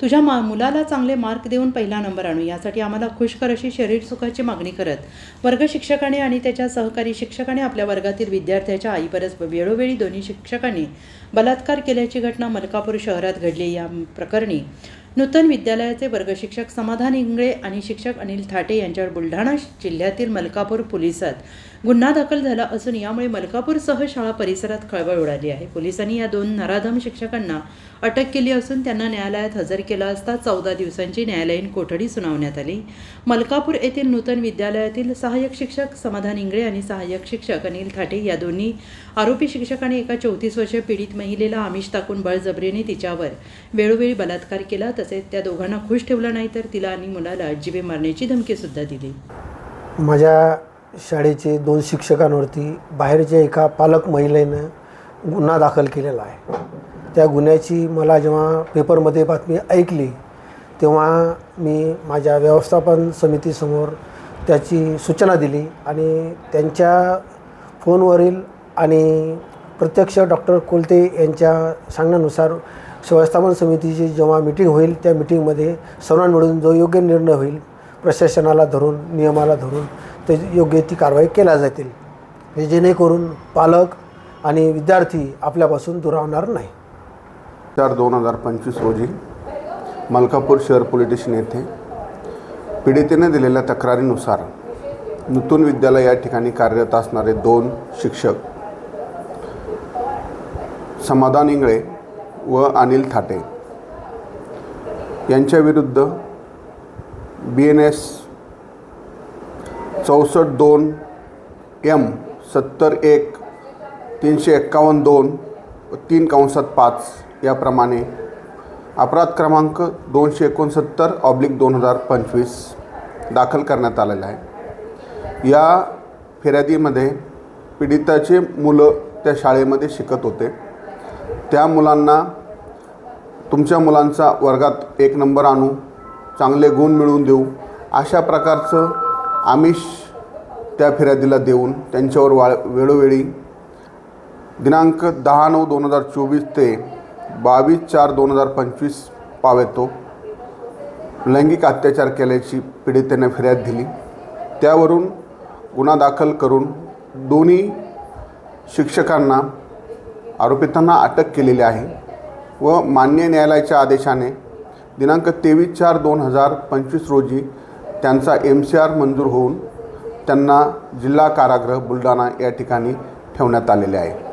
तुझ्या मा मुलाला चांगले मार्क देऊन पहिला नंबर आणू. यासाठी आम्हाला खुश कर अशी शरीर सुखाची मागणी करत. वर्ग शिक्षकाने आणि त्याच्या सहकारी शिक्षकाने आपल्या वर्गातील विद्यार्थ्याच्या आईपरस वेळोवेळी दोन्ही शिक्षकांनी बलात्कार केल्याची घटना मलकापूर शहरात घडली. या प्रकरणी नूतन विद्यालयाचे वर्गशिक्षक समाधान इंगळे आणि शिक्षक अनिल थाटे यांच्यावर बुलढाणा जिल्ह्यातील मलकापूर पोलिसात गुन्हा दाखल झाला असून यामुळे मलकापूरसह शाळा परिसरात खळबळ उडाली आहे. पोलिसांनी या दोन नराधम शिक्षकांना अटक केली असून त्यांना न्यायालयात हजर केला असता चौदा दिवसांची न्यायालयीन कोठडी सुनावण्यात आली. मलकापूर येथील नूतन विद्यालयातील सहाय्यक शिक्षक समाधान इंगळे आणि सहाय्यक शिक्षक अनिल थाटे या दोन्ही आरोपी शिक्षकांनी एका चौतीस वर्ष पीडित महिलेला आमिष टाकून बळजबरीने तिच्यावर वेळोवेळी बलात्कार केला. तसेच त्या दोघांना खुश ठेवलं नाही तर तिला आणि मुलाला जिवे मारण्याची धमकीसुद्धा दिली. माझ्या शाळेचे दोन शिक्षकांवरती बाहेरच्या एका पालक महिलेनं गुन्हा दाखल केलेला आहे. त्या गुन्ह्याची मला जेव्हा पेपरमध्ये बातमी ऐकली तेव्हा मी माझ्या व्यवस्थापन समितीसमोर त्याची सूचना दिली आणि त्यांच्या फोनवरील आणि प्रत्यक्ष डॉक्टर कोलते यांच्या सांगण्यानुसार व्यवस्थापन समितीची जेव्हा मिटिंग होईल त्या मिटिंगमध्ये सर्वांना मिळून जो योग्य निर्णय होईल प्रशासनाला धरून नियमाला धरून ते योग्य ती कारवाई केल्या जातील. हे जेणेकरून पालक आणि विद्यार्थी आपल्यापासून दुरावणार नाही. चार दोन हजार पंचवीस रोजी मलकापूर शहर पोलीस स्टेशन येथे पीडितेने दिलेल्या तक्रारीनुसार नूतन विद्यालय या ठिकाणी कार्यरत असणारे दोन शिक्षक समाधान इंगळे व अनिल थाटे यांच्याविरुद्ध बी एन एस चौसष्ट दोन एम सत्तर एक तीनशे एक्कावन्न दोन व तीन कंसात पाच याप्रमाणे अपराध क्रमांक दोनशे एकोणसत्तर ऑब्लिक दोन हजार पंचवीस दाखल करण्यात आलेला आहे. या फिर्यादीमध्ये पीडिताचे मुलं त्या शाळेमध्ये शिकत होते. त्या मुलांना तुमच्या मुलांचा वर्गात एक नंबर आणू चांगले गुण मिळवून देऊ अशा प्रकारचं आमिष त्या फिर्यादीला देऊन त्यांच्यावर वा वेळोवेळी दिनांक दहा नऊ दोन हजार चोवीस ते बावीस चार दोन हजार पंचवीस पावेतो. लैंगिक अत्याचार केल्याची पीडितेने फिर्याद दिली. त्यावरून गुन्हा दाखल करून दोन्ही शिक्षकांना आरोपितांना अटक केलेली आहे व मान्य न्यायालयाच्या आदेशाने दिनांक तेवीस चार दोन हजार पंचवीस रोजी त्यांचा एम सी आर मंजूर होऊन त्यांना जिल्हा कारागृह बुलढाणा या ठिकाणी ठेवण्यात आलेले आहे.